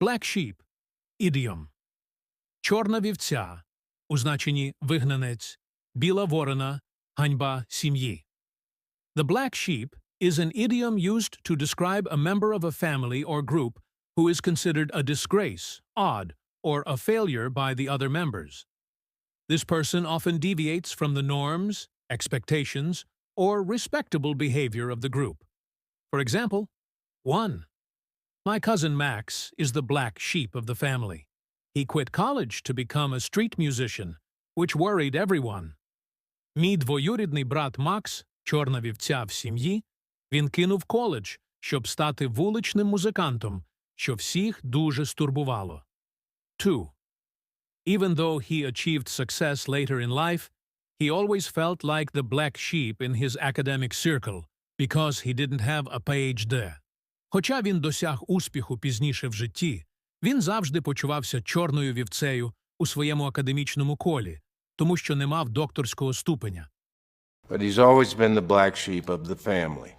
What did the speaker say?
Black sheep – ідіом. Чорна вівця у значенні вигнанець, біла ворона – ганьба сім'ї. The black sheep is an idiom used to describe a member of a family or group who is considered a disgrace, odd, or a failure by the other members. This person often deviates from the norms, expectations, or respectable behavior of the group. For example, 1. My cousin Max is the black sheep of the family. He quit college to become a street musician, which worried everyone. Мій двоюрідний брат Макс, чорна вівця в сім'ї, він кинув коледж, щоб стати вуличним музикантом, що всіх дуже стурбувало. 2. Even though he achieved success later in life, he always felt like the black sheep in his academic circle because he didn't have a PhD. Хоча він досяг успіху пізніше в житті, він завжди почувався чорною вівцею у своєму академічному колі, тому що не мав докторського ступеня. But he's always been the black sheep of the family.